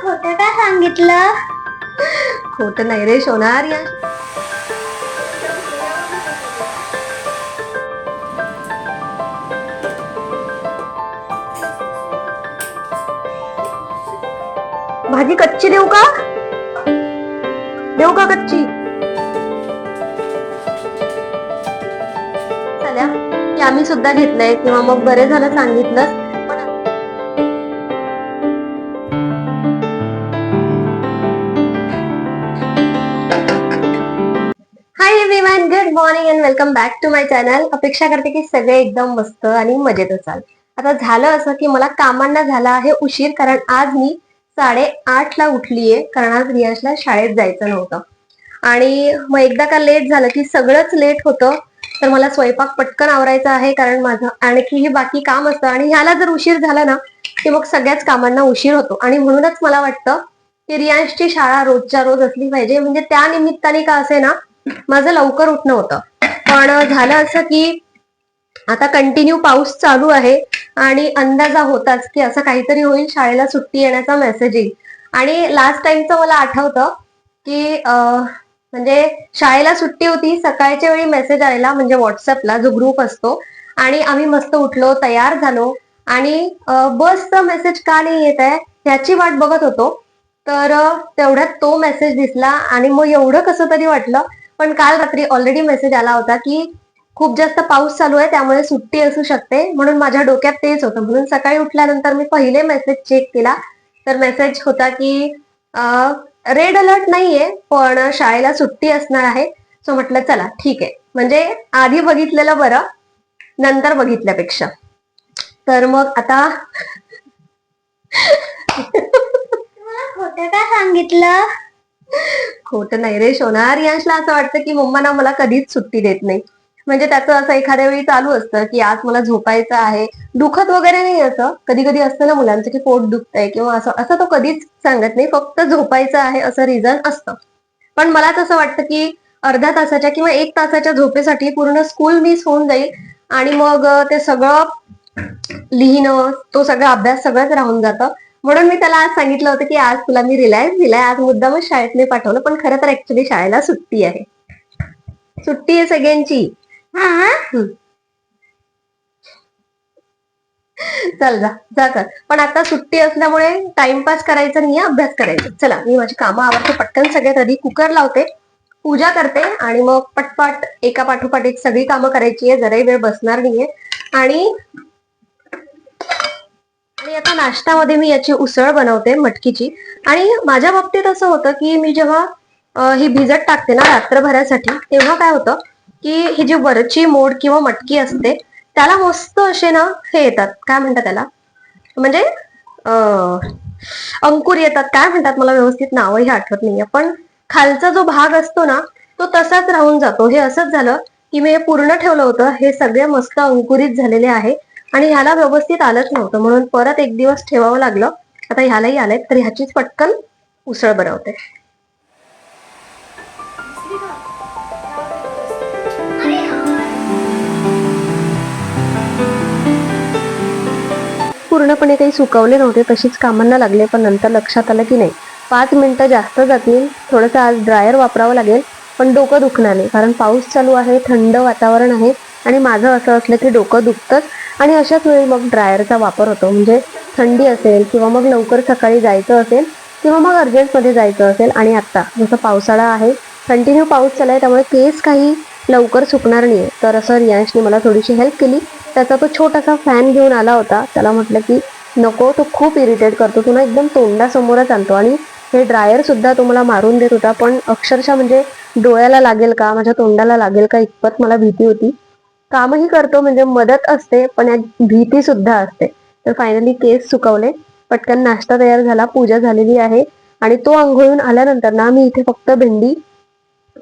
खोट का सांगितलं? खोट नाही रे सोनार या भाजी कच्ची देऊ का? देऊ का कच्ची? चला की आम्ही सुद्धा घेतलंय किंवा मग बरे झालं सांगितलं morning and welcome back to my channel अपेक्षा करते की सगळे एकदम मस्त आणि मजेत असाल आता झालं असं की मला कामांना झाला आहे उशीर कारण आज मी साडे ला उठलीये कारण आज रियाजला शाळेत जायचं नव्हतं. आणि मग एकदा का लेट झालं की सगळंच लेट होतं तर मला स्वयंपाक पटकन आवरायचा आहे कारण माझं आणखीही बाकी काम असतं आणि ह्याला जर उशीर झाला ना की मग सगळ्याच कामांना उशीर होतो. आणि म्हणूनच मला वाटतं की रियांशची शाळा रोजच्या रोज असली पाहिजे. म्हणजे त्या निमित्ताने का असे ना माझं लवकर उठणं होतं. पण झालं असं की आता कंटिन्यू पाऊस चालू आहे आणि अंदाजा होताच की असं काहीतरी होईल शाळेला सुट्टी येण्याचा मेसेज येईल. आणि लास्ट टाइमचं मला आठवतं की म्हणजे शाळेला सुट्टी होती सकाळच्या वेळी मेसेज आलेला म्हणजे व्हॉट्सअपला जो ग्रुप असतो. आणि आम्ही मस्त उठलो तयार झालो. आणि बसचा मेसेज का नाही येत आहे ह्याची वाट बघत होतो. तर तेवढ्यात तो मेसेज दिसला आणि मग एवढं कसं तरी वाटलं पण काल रात्री ऑलरेडी मेसेज आला होता की खूप जास्त पाऊस चालू आहे त्यामुळे सुट्टी असू शकते. म्हणून माझ्या डोक्यात तेच होतं. म्हणून सकाळी उठल्यानंतर मी पहिले मेसेज चेक केला. तर मेसेज होता की रेड अलर्ट नाहीये पण शाळेला सुट्टी असणार आहे. सो म्हटलं चला ठीक आहे. म्हणजे आधी बघितलेलं बरं नंतर बघितल्यापेक्षा. तर मग आता मला खोटं का सांगितलं? खोटं नाही रे सोनार यांशला असं वाटतं की मम्मा ना मला कधीच सुट्टी देत नाही. म्हणजे त्याचं असं एखाद्या वेळी चालू असतं की आज मला झोपायचं आहे. दुखत वगैरे नाही असं. कधी कधी असतं ना मुलांचं की पोट दुखतंय किंवा असं. असं तो कधीच सांगत नाही. फक्त झोपायचं आहे असं रिझन असतं. पण मला तसं वाटतं की अर्ध्या तासाच्या किंवा एक तासाच्या झोपेसाठी पूर्ण स्कूल मिस होऊन जाईल. आणि मग ते सगळं लिहिणं तो सगळा अभ्यास सगळंच राहून जातं. म्हणून मी त्याला आज सांगितलं होतं की आज तुला मी रिलायन्स दिलाय आज मुद्दामच शाळेत नाही पाठवलं पण खरं तर ऍक्च्युली शाळेला सुट्टी आहे. सुट्टी आहे सगळ्यांची हा? चल जा जा कर. पण आता सुट्टी असल्यामुळे टाइमपास करायचा नाही अभ्यास करायचा. चला मी माझी कामं आवडते पटकन सगळ्यात आधी कुकर लावते पूजा करते आणि मग पटपट एका पाठोपाठ एक सगळी कामं करायची आहे जराही वेळ बसणार नाहीये. आणि आणि आता नाश्त्यामध्ये मी याची उसळ बनवते मटकीची. आणि माझ्या बाबतीत असं होतं की मी जेव्हा ही भिजत टाकते ना रात्रभरासाठी तेव्हा काय होतं की ही जी वरची मोड किंवा मटकी असते त्याला मस्त असे ना हे येतात. काय म्हणतात त्याला? म्हणजे अंकुर येतात. काय म्हणतात मला व्यवस्थित नावही आठवत नाहीये. पण खालचा जो भाग असतो ना तो तसाच राहून जातो. हे असंच झालं की मी हे पूर्ण ठेवलं होतं. हे सगळे मस्त अंकुरित झालेले आहे. आणि ह्याला व्यवस्थित आलंच नव्हतं. म्हणून परत एक दिवस ठेवावं लागलं. आता ह्यालाही आलंय तर ह्याचीच पटकन उसळ बनवते. पूर्णपणे काही सुकवले नव्हते तशीच कामांना लागले पण नंतर लक्षात आलं की नाही. पाच मिनिटं जास्त जातील थोडंसं आज ड्रायर वापरावं लागेल पण डोकं दुखणार. नाही कारण पाऊस चालू आहे थंड वातावरण आहे. आणि माझं असं असलं की डोकं दुखतंच. आणि अशाच वेळी मग ड्रायरचा वापर होतो. म्हणजे थंडी असेल किंवा मग लवकर सकाळी जायचं असेल किंवा मग अर्जंटमध्ये जायचं असेल. आणि आत्ता जसं पावसाळा आहे कंटिन्यू पाऊस चालू आहे त्यामुळे केस काही लवकर सुकणार आहे तर असं रियांशने मला थोडीशी हेल्प केली. त्याचा तो छोटासा फॅन घेऊन आला होता. त्याला म्हटलं की नको तो खूप इरिटेट करतो. तुला एकदम तोंडासमोरच आणतो. आणि हे ड्रायरसुद्धा तो मला मारून देत होता. पण अक्षरशः म्हणजे डोळ्याला लागेल का माझ्या तोंडाला लागेल का इतपत मला भीती होती. कामही करतो म्हणजे मदत असते पण यात भीती सुद्धा असते. तर फायनली केस सुकवले. पटकन नाश्ता तयार झाला पूजा झालेली आहे. आणि तो आंघोळून आल्यानंतर ना मी इथे फक्त भेंडी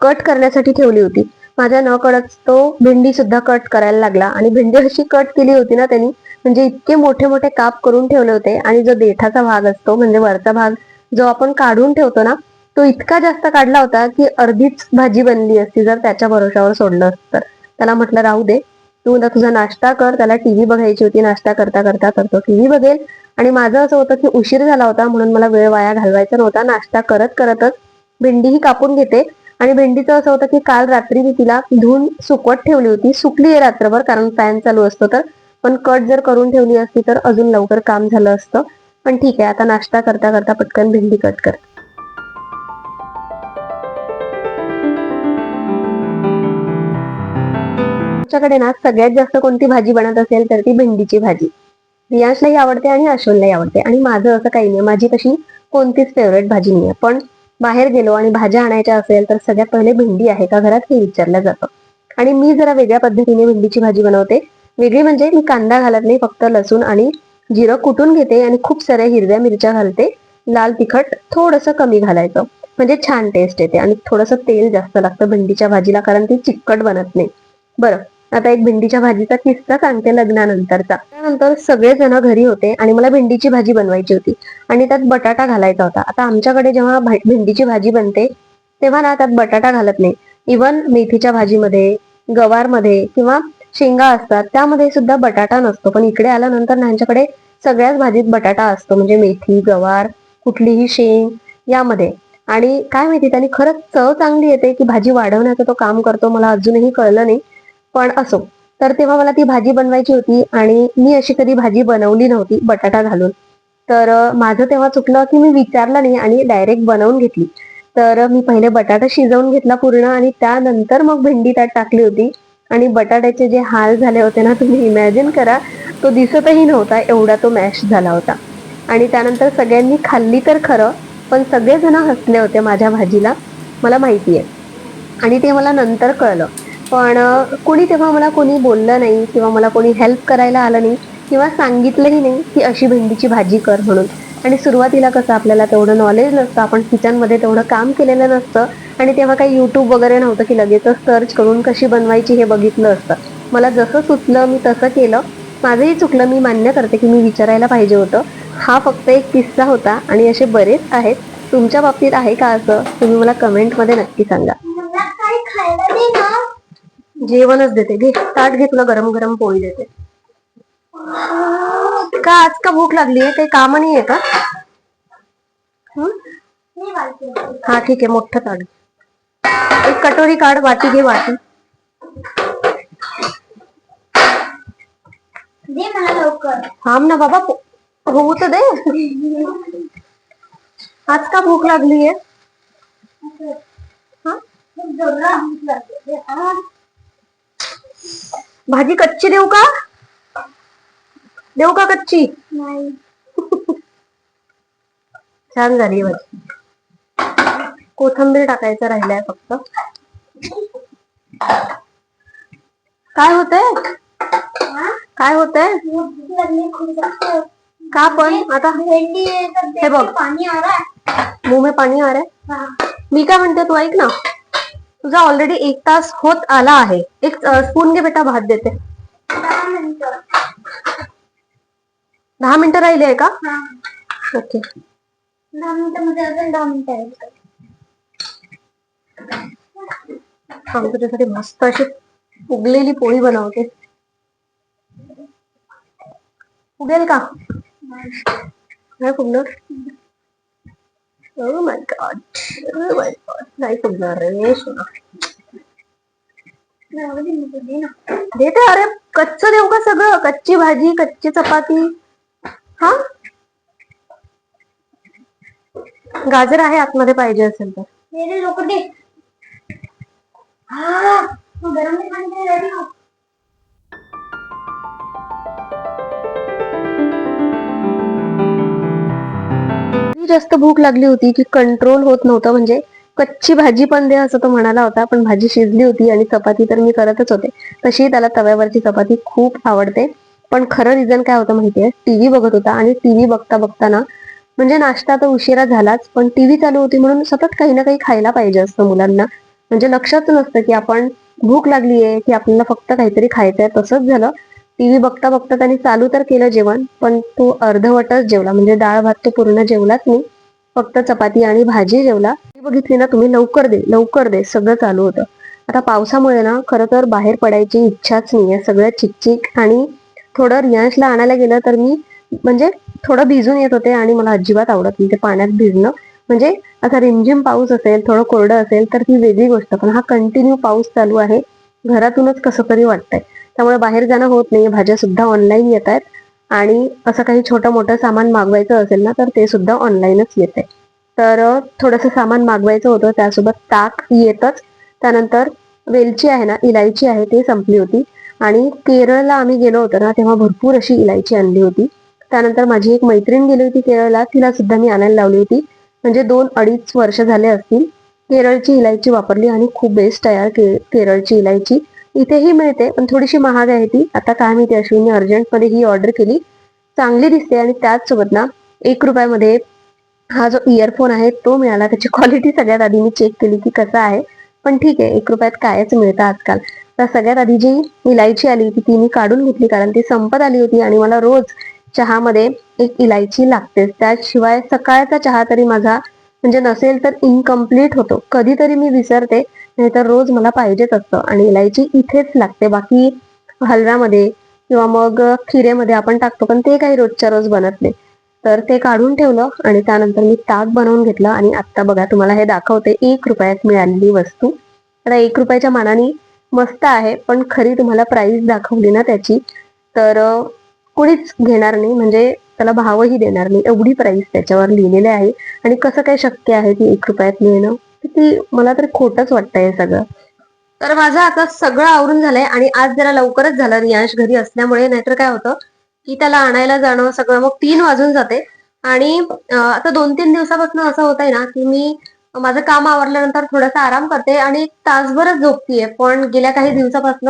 कट करण्यासाठी ठेवली होती. माझ्या न कळत तो भेंडी सुद्धा कट करायला लागला. आणि भेंडी अशी कट केली होती ना त्यांनी म्हणजे इतके मोठे मोठे काप करून ठेवले होते. आणि जो देठाचा भाग असतो म्हणजे वरचा भाग जो आपण काढून ठेवतो ना तो इतका जास्त काढला होता की अर्धीच भाजी बनली असती जर त्याच्या भरोशावर सोडलं असतं तर. त्याला म्हटलं राहू दे. तू ना तुझा नाश्ता कर. त्याला टीव्ही बघायची होती. नाश्ता करता करता करतो. टीव्ही बघेल. आणि माझं असं होतं की उशीर झाला होता म्हणून मला वेळ वाया घालवायचा नव्हता. नाश्ता करत करतच भेंडीही कापून घेते. आणि भेंडीचं असं होतं की काल रात्री मी तिला धुवून सुकवत ठेवली होती. सुकली आहे रात्रभर कारण फॅन चालू असतो तर. पण कट जर करून ठेवली असती तर अजून लवकर काम झालं असतं. पण ठीक आहे आता नाश्ता करता करता पटकन भेंडी कट कर. आमच्याकडे ना सगळ्यात जास्त कोणती भाजी बनत असेल तर ती भेंडीची भाजी. रियांशलाही आवडते आणि अश्वनलाही आवडते. आणि माझं असं काही नाही. माझी तशी कोणतीच फेवरेट भाजी नाही पण बाहेर गेलो आणि भाज्या आणायच्या असेल तर सगळ्यात पहिले भेंडी आहे का घरात हे विचारलं जातं. आणि मी जरा वेगळ्या पद्धतीने भेंडीची भाजी बनवते. वेगळी म्हणजे मी कांदा घालत नाही फक्त लसूण आणि जिरं कुटून घेते आणि खूप साऱ्या हिरव्या मिरच्या घालते. लाल तिखट थोडंसं कमी घालायचं. म्हणजे छान टेस्ट येते आणि थोडंसं तेल जास्त लागतं भेंडीच्या भाजीला कारण ती चिकट बनत नाही. बरं. आता एक भेंडीच्या भाजीचा किस्सा सांगते लग्नानंतरचा. त्यानंतर सगळे जण घरी होते आणि मला भेंडीची भाजी बनवायची होती आणि त्यात बटाटा घालायचा होता. आता आमच्याकडे जेव्हा भेंडीची भाजी बनते तेव्हा ना त्यात बटाटा घालत नाही. इवन मेथीच्या भाजीमध्ये गवारमध्ये किंवा शेंगा असतात त्यामध्ये सुद्धा बटाटा नसतो. पण इकडे आल्यानंतर ना सगळ्याच भाजीत बटाटा असतो. म्हणजे मेथी गवार कुठलीही शेंग यामध्ये. आणि काय माहिती त्यांनी खरंच चव चांगली येते की भाजी वाढवण्याचं तो काम करतो. मला अजूनही कळलं नाही. पण असो. तर तेव्हा मला ती भाजी बनवायची होती आणि मी अशी कधी भाजी बनवली नव्हती बटाटा घालून. तर माझं तेव्हा चुकलं की मी विचारलं नाही आणि डायरेक्ट बनवून घेतली. तर मी पहिले बटाटा शिजवून घेतला पूर्ण आणि त्यानंतर मग भेंडी त्यात टाकली होती. आणि बटाट्याचे जे हाल झाले होते ना तुम्ही इमॅजिन करा तो दिसतही नव्हता एवढा तो मॅश झाला होता. आणि त्यानंतर सगळ्यांनी खाल्ली तर खरं पण सगळेजण हसले होते माझ्या भाजीला. मला माहिती आहे आणि ते मला नंतर कळलं. पण कोणी तेव्हा मला कोणी बोललं नाही किंवा मला कोणी हेल्प करायला आलं नाही किंवा सांगितलंही नाही की अशी भेंडीची भाजी कर म्हणून. आणि सुरुवातीला कसं आपल्याला तेवढं नॉलेज नसतं आपण किचनमध्ये तेवढं काम केलेलं नसतं आणि तेव्हा काही यूट्यूब वगैरे नव्हतं की लगेचच सर्च करून कशी बनवायची हे बघितलं असतं. मला जसं सुचलं मी तसं केलं. माझंही चुकलं मी मान्य करते की मी विचारायला पाहिजे होतं. हा फक्त एक किस्सा होता आणि असे बरेच आहेत. तुमच्या बाबतीत आहे का असं? तुम्ही मला कमेंटमध्ये नक्की सांगा. जेवणच देते. घे ताट घे तुला गरम गरम पोळी देते. का आज का भूक लागली आहे काही काम नाही आहे का हं? हा ठीक आहे मोठं ताट एक कटोरी काढ वाटी घे वाटी. थांब ना बाबा होऊ तर दे. आज का भूक लागली आहे भाजी कच्ची देऊ का देऊ का कच्ची नाही छान झाली भाजी कोथंबीर टाकायचं राहिलाय फक्त काय होतंय हा? काय जास्त. का पण आता आहे हे बघ. पाणी आ रहा है. मुंह में पाणी आ रहा हा. मी काय म्हणते तू ऐक ना तुझा ऑलरेडी एक तास होत आला आहे एक स्पून घे बेटा भात देते दहा मिनिटं. राहिले आहे का. ओके दहा मिनिटामध्ये अजून दहा मिनिटं आहेत. तुझ्यासाठी मस्त अशी उगलेली पोळी बनवते उगेल का नाही फुगणार Oh my god. Oh my god. नको दे ना. देते अरे कच्च देऊ का सगळं कच्ची भाजी, कच्ची चपाती हा गाजर आहे आतमध्ये पाहिजे असेल तर गरम जास्त भूक लागली होती की कंट्रोल होत नव्हतं. म्हणजे कच्ची भाजी पण दे असं तो म्हणाला होता पण भाजी शिजली होती आणि चपाती तर मी करतच होते. तशी त्याला तव्यावरची चपाती खूप आवडते. पण खरं रिझन काय होतं माहितीये? टीव्ही बघत होता आणि टीव्ही बघता बघताना म्हणजे नाश्ता तर उशिरा झालाच पण टीव्ही चालू होती म्हणून सतत काही ना काही खायला पाहिजे असतं मुलांना. म्हणजे लक्षात नसतं की आपण भूक लागली आहे की आपल्याला फक्त काहीतरी खायचंय तसंच झालं. टीव्ही बघता बघता त्यांनी चालू तर केलं जेवण पण तो अर्धवटच जेवला. म्हणजे डाळ भात तो पूर्ण जेवलाच नाही. फक्त चपाती आणि भाजी जेवला. बघितली ना तुम्ही लवकर दे लवकर दे सगळं चालू होतं. आता पावसामुळे ना खरं तर बाहेर पडायची इच्छाच नाहीये. सगळं चिकचिक आणि थोडं रियांशला आणायला गेलं तर मी म्हणजे थोडं भिजून येत होते आणि मला अजिबात आवडत नाही. ते पाण्यात भिजणं. म्हणजे असा रिमझिम पाऊस असेल थोडं कोरडं असेल तर ती वेगळी गोष्ट. पण हा कंटिन्यू पाऊस चालू आहे. घरातूनच कसं तरी वाटतंय. त्यामुळे बाहेर जाणं होत नाही. भाज्या सुद्धा ऑनलाईन येत आहेत. आणि असं काही छोटं मोठं सामान मागवायचं असेल ना तर ते सुद्धा ऑनलाईनच येत आहे तर थोडंसं सामान मागवायचं होतं. त्यासोबत ताक येतच. त्यानंतर वेलची आहे ना इलायची आहे ते संपली होती. आणि केरळला आम्ही गेलो होतो ना तेव्हा भरपूर अशी इलायची आणली होती. त्यानंतर माझी एक मैत्रीण गेली होती केरळला. तिला सुद्धा मी आणायला लावली होती. म्हणजे दोन अडीच वर्ष झाले असतील. केरळची इलायची वापरली आणि खूप बेस्ट आहे यार केरळची इलायची. इथेही मिळते पण थोडीशी महाग आहे ती. आता काय माहिती अश्विनी अर्जंटमध्ये ही ऑर्डर केली. चांगली दिसते आणि त्याचसोबत ना एक रुपयामध्ये हा जो इयरफोन आहे तो मिळाला. त्याची क्वालिटी सगळ्यात आधी मी चेक केली की कसा आहे. पण ठीक आहे एक रुपयात कायच मिळतं आजकाल. तर सगळ्यात आधी जी इलायची आली होती ती मी काढून घेतली कारण ती संपत आली होती आणि मला रोज चहामध्ये एक इलायची लागते त्याशिवाय सकाळचा चहा तरी माझा म्हणजे नसेल तर इनकम्प्लीट होतो. कधीतरी मी विसरते नाहीतर रोज मला पाहिजेच असतं. आणि इलायची इथेच लागते. बाकी हलव्यामध्ये किंवा मग खिरेमध्ये आपण टाकतो पण ते काही रोजच्या रोज बनत नाही. तर ते काढून ठेवलं आणि त्यानंतर मी ताक बनवून घेतलं आणि आता बघा तुम्हाला हे दाखवते. एक रुपयात मिळालेली वस्तू. आता एक रुपयाच्या मानाने मस्त आहे पण खरी तुम्हाला प्राइस दाखवली ना त्याची तर कुणीच कोणीच घेणार नाही. म्हणजे त्याला भावही देणार नाही. एवढी प्राइस त्याच्यावर लिहिलेली आहे. आणि कसं काय शक्य आहे ती एक रुपयात मिळणं? किती मला तर खोटच वाटतंय हे सगळं. तर माझं आता सगळं आवरून झालंय आणि आज जरा लवकरच झालं. रियांश घरी असल्यामुळे नाहीतर काय होतं की त्याला आणायला जाणं सगळं मग तीन वाजून जाते. आणि आता दोन तीन दिवसापासून असं होत आहे ना की मी माझं काम आवरल्यानंतर थोडासा आराम करते आणि तासभरच झोपतीये. पण गेल्या काही दिवसापासून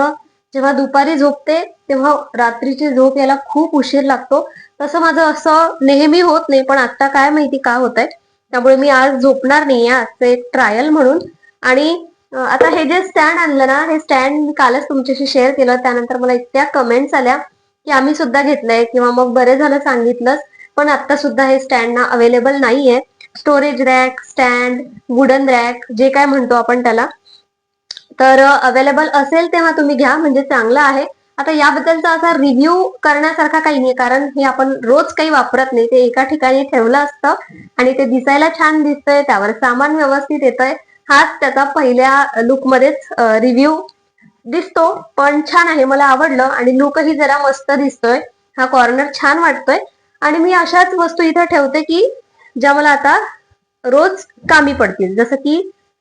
जेव्हा दुपारी झोपते तेव्हा रात्रीची झोप यायला खूप उशीर लागतो. तसं माझं असं नेहमी होत नाही. पण आता काय माहिती का होत आहे त्यामुळे मी आज झोपणार नाही आजचं एक ट्रायल म्हणून. आणि आता हे जे स्टँड आणलं ना हे स्टँड मी कालच तुमच्याशी शेअर केलं. त्यानंतर मला इतक्या कमेंट्स आल्या की आम्ही सुद्धा घेतलंय किंवा मग बरे झालं सांगितलंच. पण आता सुद्धा हे स्टँड ना अवेलेबल नाहीये. Storage rack stand wooden rack जे काय म्हणतो आपण त्याला. तर अवेलेबल असेल तेव्हा तुम्ही घ्या. म्हणजे चांगलं आहे. आता याबद्दलचा असा रिव्ह्यू करण्यासारखा काही नाही कारण हे आपण रोज काही वापरत नाही ते एका ठिकाणी ठेवलं असतं आणि ते दिसायला छान दिसतंय त्यावर सामान व्यवस्थित येतंय. हाच त्याचा पहिल्या लुकमध्येच रिव्ह्यू दिसतो पण छान आहे मला आवडलं आणि लुकही जरा मस्त दिसतोय. हा कॉर्नर छान वाटतोय. आणि मी अशाच वस्तू इथं ठेवते की ज्या मला आता रोज कामी पडतील. जसं की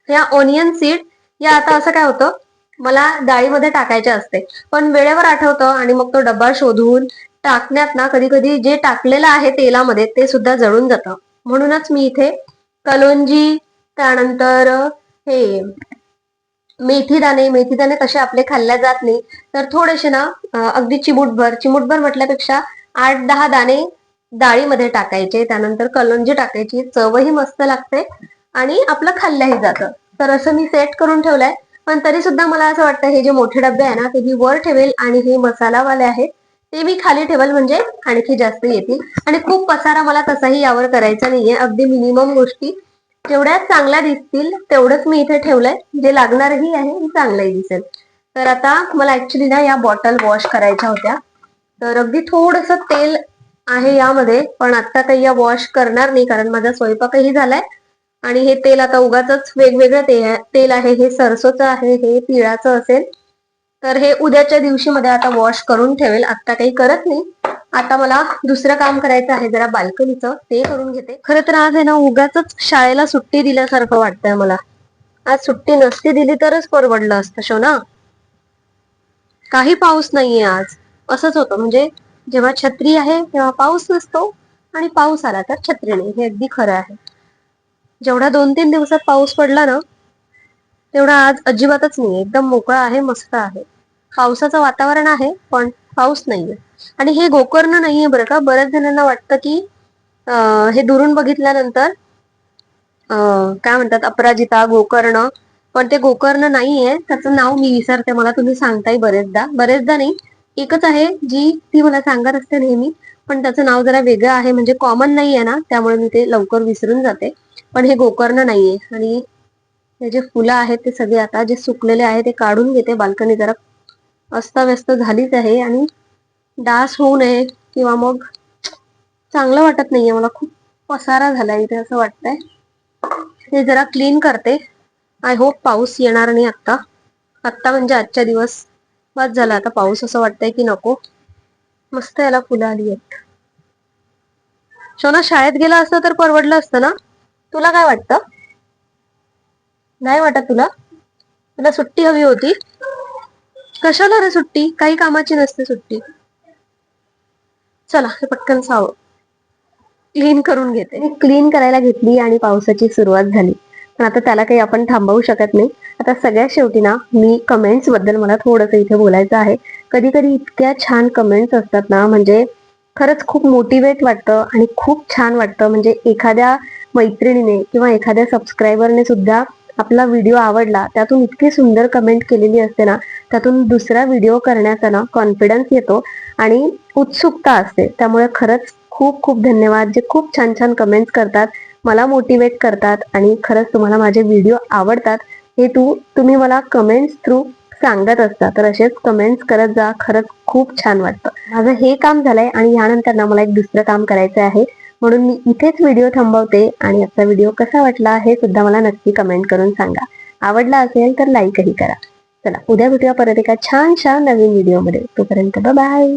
ह्या ओनियन सीड या आता असं काय होतं? मला डाळीमध्ये टाकायचे असते. पण वेळेवर आठवतं आणि मग तो डब्बा शोधून टाकण्यात ना कधी कधी जे टाकलेलं आहे तेलामध्ये ते सुद्धा जळून जातं. म्हणूनच मी इथे कलोंजी त्यानंतर हे मेथी दाणे मेथी दाणे तसे आपले खाल्ल्या जात नाही. तर थोडेसे ना अगदी चिमूटभर चिमूटभर म्हटल्यापेक्षा आठ दहा दाणे डाळीमध्ये टाकायचे. त्यानंतर कलोंजी टाकायची. चवही मस्त लागते आणि आपलं खाल्ल्याही जातं. तर असं मी सेट करून ठेवलंय. पण तरी सुद्धा मला असं वाटतं हे जे मोठे डबे आहे ना ते मी वर ठेवेल आणि हे मसालावाले आहेत ते मी खाली ठेवेल म्हणजे आणखी जास्त येतील. आणि खूप पसारा मला तसाही यावर करायचा नाहीये. अगदी मिनिमम गोष्टी जेवढ्या चांगल्या दिसतील तेवढंच मी इथे ठेवलंय. जे लागणारही आहे चांगलंही दिसेल. तर आता मला ऍक्च्युली ना या बॉटल वॉश करायच्या होत्या. तर अगदी थोडस तेल आहे यामध्ये पण आता काही या वॉश करणार नाही कारण माझा स्वयंपाकही झालाय. आणि हे तेल आता उगाच वेगवेगळं ते तेल आहे हे सरसोचं आहे हे तिळाचं असेल तर हे उद्याच्या दिवशी मध्ये आता वॉश करून ठेवेल. आता काही करत नाही. आता मला दुसरं काम करायचं आहे जरा बाल्कनीचं. ते करून घेते. खरं तर आज आहे ना उगाच शाळेला सुट्टी दिल्यासारखं वाटतंय मला. आज सुट्टी नसती दिली तरच परवडलं असतं शो ना काही पाऊस नाहीये आज. असंच होतं. म्हणजे जेव्हा छत्री आहे तेव्हा पाऊस नसतो आणि पाऊस आला तर छत्री नाही. हे अगदी खरं आहे. जेवढा दोन तीन दिवसात पाऊस पडला ना तेवढा आज अजिबातच नाही एकदम मोकळा आहे मस्त आहे. पावसाचं वातावरण आहे पण पाऊस नाहीये. आणि हे गोकर्ण नाहीये बरं का. बऱ्याच जणांना वाटतं की हे दुरून बघितल्यानंतर काय म्हणतात अपराजिता गोकर्ण पण ते गोकर्ण नाहीये. त्याचं नाव मी विसरते. मला तुम्ही सांगताय बरेचदा. बरेचदा नाही. एकच आहे जी ती मला सांगत असते नेहमी. पण त्याचं नाव जरा वेगळं आहे म्हणजे कॉमन नाही आहे ना त्यामुळे मी ते लवकर विसरून जाते. पण हे गोकर्ण नाहीये आणि हे जे फुलं आहेत ते सगळे आता जे सुकलेले आहे ते काढून घेते. बाल्कनी जरा अस्ताव्यस्त झालीच आहे आणि डास होऊ नये किंवा मग चांगलं वाटत नाहीये. मला खूप पसारा झालाय इथे असं वाटतंय. हे जरा क्लीन करते. आय होप पाऊस येणार नाही आत्ता. आत्ता म्हणजे आजच्या दिवस बस झाला. आता पाऊस असं वाटतंय की नको. मस्त याला फुलं आली आहेत. शोना शाळेत गेला असतं तर परवडलं असतं ना? तुला काय वाटतं? नाही वाटत तुला? तुला सुट्टी हवी होती? कशाला रे सुट्टी? काही कामाची नसते सुट्टी. चला हे पटकन साव. क्लीन करून घेते. क्लीन करायला घेतली आणि पावसाची सुरुवात झाली. पण आता त्याला काही आपण थांबवू शकत नाही. आता सगळ्यात शेवटी ना मी कमेंट्सबद्दल मला थोडंसं इथे बोलायचं आहे. कधी कधी इतक्या छान कमेंट्स असतात ना म्हणजे खरंच खूप मोटिवेट वाटतं आणि खूप छान वाटतं. म्हणजे एखाद्या मैत्रिणीने किंवा एखाद्या सबस्क्रायबरने सुद्धा आपला व्हिडिओ आवडला त्यातून इतकी सुंदर कमेंट केलेली असते ना त्यातून दुसरा व्हिडिओ करण्याचा ना कॉन्फिडन्स येतो आणि उत्सुकता असते. त्यामुळे खरंच खूप खूप धन्यवाद. जे खूप छान छान कमेंट्स करतात मला मोटिवेट करतात आणि खरंच तुम्हाला माझे व्हिडिओ आवडतात हे तू तुम्ही मला कमेंट्स थ्रू सांगत असता तर असेच कमेंट्स करत जा. खरंच खूप छान वाटतं. माझं हे काम झालंय आणि यानंतर ना मला एक दुसरं काम करायचं आहे. म्हणून मी इथेच व्हिडिओ थांबवते आणि आजचा व्हिडिओ कसा वाटला हे सुद्धा मला नक्की कमेंट करून सांगा. आवडला असेल तर लाईकही करा. चला उद्या भेटूया परत एका छानशा नवीन व्हिडिओमध्ये तोपर्यंत बाय